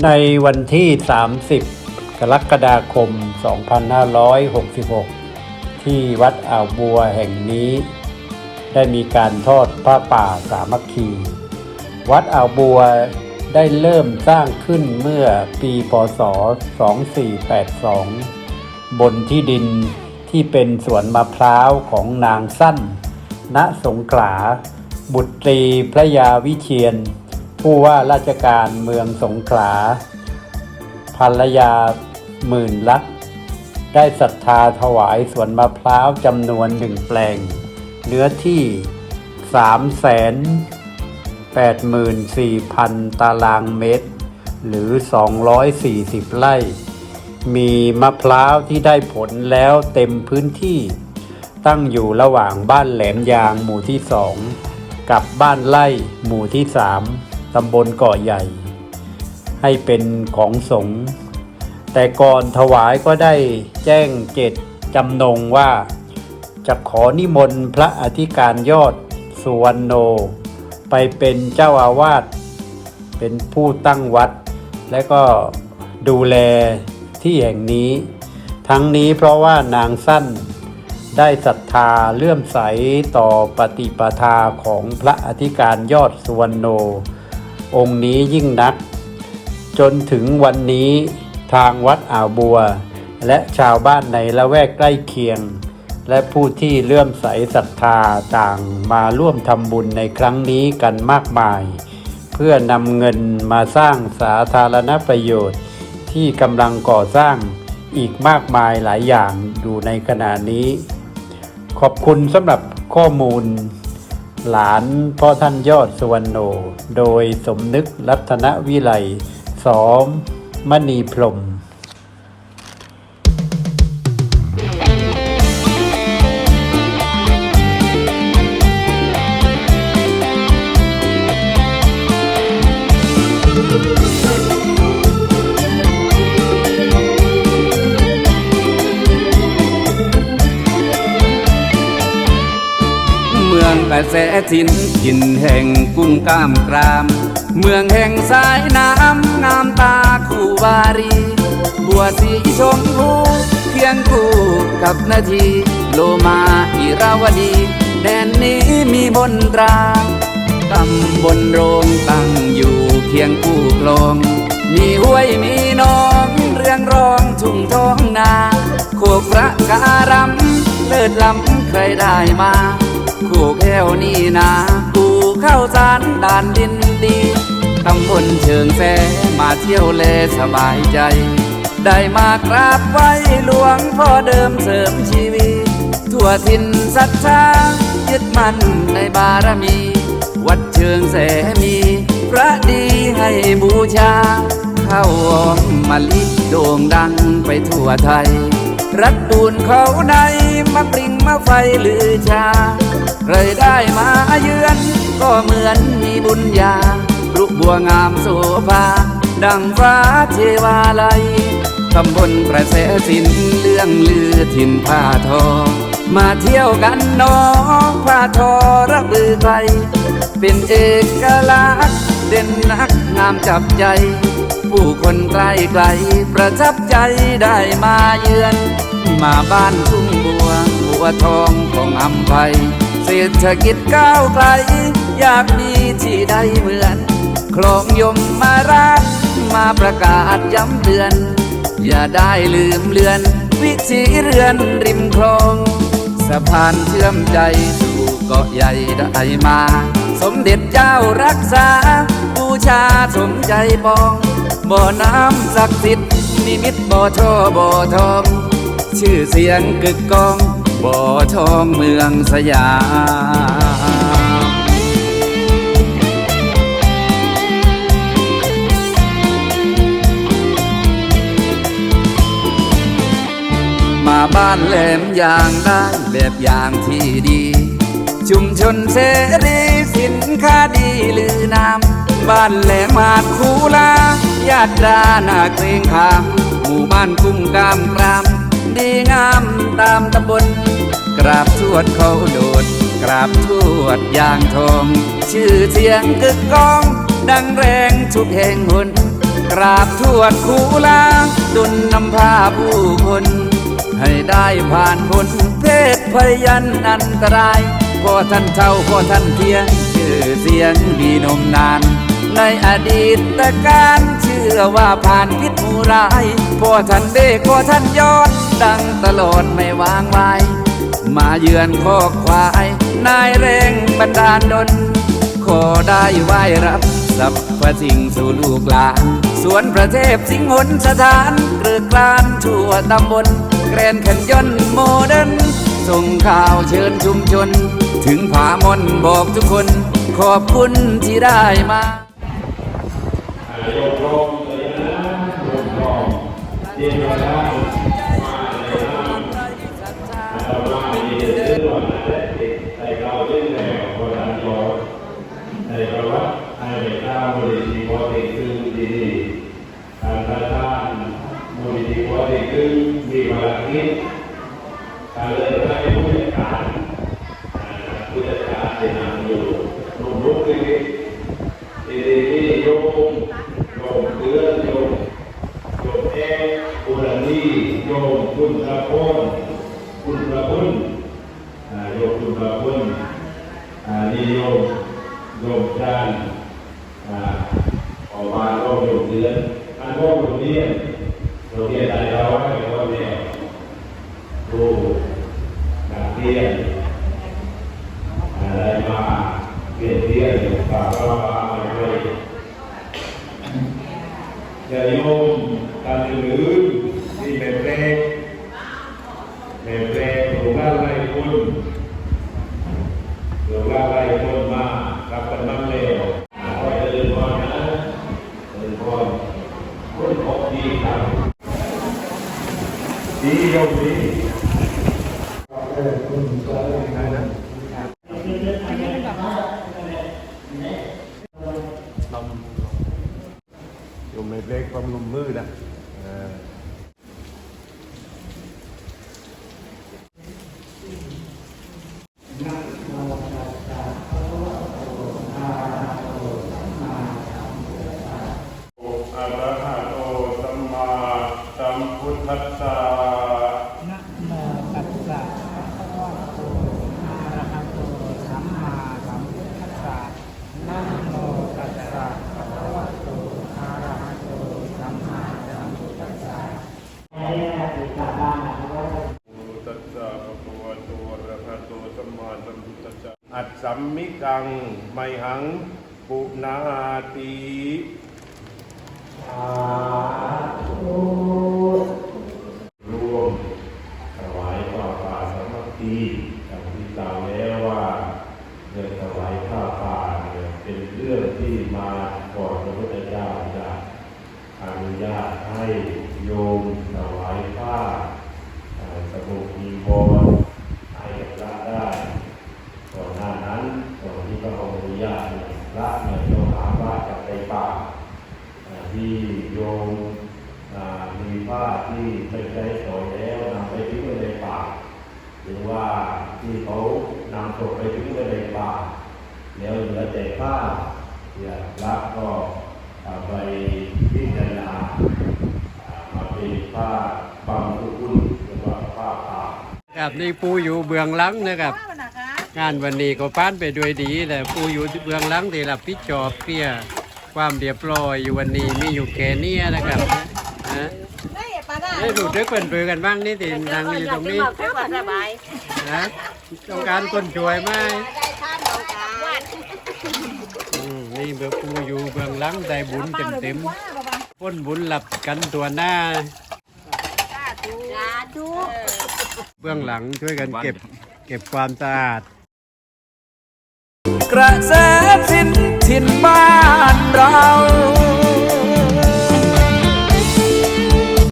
ในวันที่ 30 กรกฎาคม 2566 ที่วัดอ่าวบัวแห่งนี้ ได้มีการทอดผ้าป่าสามัคคี วัดอ่าวบัวได้เริ่มสร้างขึ้นเมื่อปีพศ 2482 บนที่ดินที่เป็นสวนมะพร้าวของนางสั้น ณ สงขลา บุตรีพระยาวิเชียน ผู้ว่าราชการเมืองสงขลาภรรยาหมื่นลักษ์ได้ศรัทธาถวายสวนมะพร้าวจำนวนหนึ่งแปลง เนื้อที่สามแสนแปดหมื่นสี่พันตารางเมตร หรือ 240 ไร่ มีมะพร้าวที่ได้ผลแล้วเต็มพื้นที่ ตั้งอยู่ระหว่างบ้านแหลมยางหมู่ที่สองกับบ้านไร่หมู่ที่สาม ตำบลเกาะใหญ่ ให้เป็นของสงฆ์แต่ก่อนถวายก็ได้แจ้งเจตจำนงว่าจะขอนิมนต์พระอธิการยอดสุวรรณโน ไปเป็นเจ้าอาวาสเป็นผู้ตั้งวัด และก็ดูแลที่แห่งนี้ ทั้งนี้เพราะว่านางสั้นได้ศรัทธาเลื่อมใสต่อปฏิปทาของพระอธิการยอดสุวรรณโน องค์นี้ยิ่งนัก จนถึงวันนี้ทางวัดอ่าวบัว และชาวบ้านในละแวกใกล้เคียง และผู้ที่เลื่อมใสศรัทธาต่างมาร่วมทำบุญในครั้งนี้กันมากมาย เพื่อนำเงินมาสร้างสาธารณประโยชน์ ที่กำลังก่อสร้างอีกมากมายหลายอย่างอยู่ในขณะนี้ ขอบคุณสำหรับข้อมูล หลานพ่อท่านยอดสุวรรณโน โดยสมนึกรัตนวิไลสอมมณีพรหม เมืองกระแสทินกินแห่งกุ้งกล้ามกราม เมืองแห่งสายน้ำงามตาคู่วารี บัวสีชมพูเคียงคู่กับนาที โลมาอิราวดี แดนนี้มีบนตราตำบลโรงตั้งอยู่เคียงคู่คลอง มีห้วยมีน้องเรื่องร้องทุ่งท้องนาโคกพระการำเลิศล้ำใครได้มา คู่แก้วนี่นากูเข้าสารด่านดินดีตำบลเชิงแสมาเที่ยวเลสบายใจ ได้มากราบไหว้หลวงพ่อเดิมเสริมชีวิต ทั่วถิ่นศรัทธายึดมั่นในบารมี วัดเชิงแสมี พระดีให้บูชาเข้าหอมมะลิโด่งดังไปทั่วไทย รักตูนเขาในมาปริงมาไฟหรือชา ใครได้มาเยือน ก็เหมือนมีบุญญารุกบัวงามโสภา ดังฟ้าเทวาลัยตำบลกระแสสินเรื่องลือถิ่นผ้าทอ มาเที่ยวกันน้องผ้าทอระบือไกล เป็นเอกลักษณ์เด่นนักงามจับใจ ผู้คนไกลไกลประทับใจได้มาเยือน มาบ้านทุ่งบัวบัวทองของอำไพ เศรษฐกิจก้าวไกล อยากมีที่ใดเหมือน คลองยมมารักมาประกาศย้ำเตือน อย่าได้ลืมเลือน วิถีเรือนริมคลอง สะพานเชื่อมใจสู่เกาะใหญ่ได้มา สมเด็จเจ้ารักษา บูชาสมใจปอง บ่อน้ำศักดิ์สิทธิ์นิมิตบ่อท่อบ่อทอง ชื่อเสียงกึกกอง บ่อทองเมืองสยามมาบ้านแหลมยางได้แบบอย่างที่ดี ชุมชนเสรีสินค้าดีลือนามบ้านแหลมมาดคูลาญาติดานาเกรงขามหมู่บ้านกุ้งกามกราม ดีงามตามตำบล กราบทวดเขาโดด กราบทวดยางทอง ชื่อเสียงกึกก้อง ดังแรงทุกแห่งหนกราบทวดคูลาดุลนำพาผู้คน ให้ได้ผ่านพ้นเพศพยันอันตรายพอท่านเท่าพอท่านเทียง ชื่อเสียงดีนมนานในอดีตการเชื่อว่าผ่านพิษมูร้ายพอท่านเด็กพอท่านยอด ดังตลอดไม่วางไว้มาเยือนคอกควาย นายแรงบันดาลดลขอได้ไหวรับสัพพสิ่งสู่ลูกหลานสวนประเทศสิงหนสถานเกลือกลานทั่วตำบลแกรนขันยนต์โมเดิร์นส่งข่าวเชิญชุมชน ถึงผามนบอกทุกคน ขอบคุณที่ได้มาโยมโยมเลยนะโยมโยมเย็นมาแล้ว ติให้เจ้าบริสีพอดีคือดีดีทางประธานบริสีพอดีคือมีภารกิจการเลยให้ผู้จัดการผู้จัดการที่นำอยู่รวมรุกที่ที่นี้โยมโยมเตือนโยมโยมแอ๊บุรณีโยมคุณพระพนคุณพระคุณอ่าโยมคุณพระคุณอ่านี่โยมโยมจานอ่าออกมาโยมโยมเตือนอันโยมโรงเรียนโรงเรียนอะไรเราให้โยมเนี่ยครูนัก เรียนอะไรมาเปลี่ยนเรียนฝากเรามาอะไรอย่าโยมการอื่นที่เป็นเพลงเป็นเพลงหลวงพ่อไล่คุณหลวงพ่อไล่คุณมารับกันบ้างเร็วขอจะเดินก่อนนะเดินก่อนคนพบดีครับดีโยมดี อยู่ ในเบรกบำรุมมือนะเอออะระหะโตสัมมาสัมพุทธัสสะโมตัสสะภะคะวะโตอะระหะโตสัมมาสัมพุทธัสสะนะโมตัสสะภะคะวะโตอะระหะโตสัมมาสัมพุทธัสสะ ตัสสะภะคะวะโตอะระหะโตสัมมาสัมพุทธัสสะอัต ตังไมหังปุนาติสาธุวมถวายข้าวปลาสามัคคีอย่างที่กล่าวแล้วว่าเรื่องถวายข้าวปลาเนี่ยเป็นเรื่องที่มาก่อนพระพุทธเจ้าจะอนุญาตให้โยมถวายผ้า อ่าสมุมีบอลให้กับพระได้ก่อนหน้านั้นก่อนที่พระองค์อนุญาตเนี่ยพระเนี่ยต้องหาว่าจากในป่าอ่าที่โยมอ่ามีผ้าที่ไม่ใช้สอยแล้วนำไปทิ้งไว้ในป่า หรือว่าที่เขานำศพ ไปทิ้งไว้ในป่าแล้วเหลือแต่ผ้าเนี่ยพระก็อ่าไปพิจารณามาเป็นผ้าบางสุกุลหรือว่าผ้าป่าครับนี่ปูอยู่เบื้องหลังนะครับ งานวันนี้ก็ผ่านไปด้วยดีแหละปูอยู่เบื้องหลังที่รับผิดชอบเพียความเรียบร้อยอยู่วันนี้มีอยู่แค่เนี้ยนะครับนะได้ปะน่ะได้ดูดึกเป็นเพื่อกันบ้างนี่ตินางอยู่ตรงนี้ เพื่อความสบายนะต้องการคนช่วยไหมได้ข้ามเราการอืมนี่เบอร์ปูอยู่เบื้องหลังได้บุญเต็มเต็มๆพ้นบุญหลับกันตัวหน้าสาธุเบื้องหลังช่วยกันเก็บ เก็บความสะอาด กระแสสินถิ่นบ้านเรา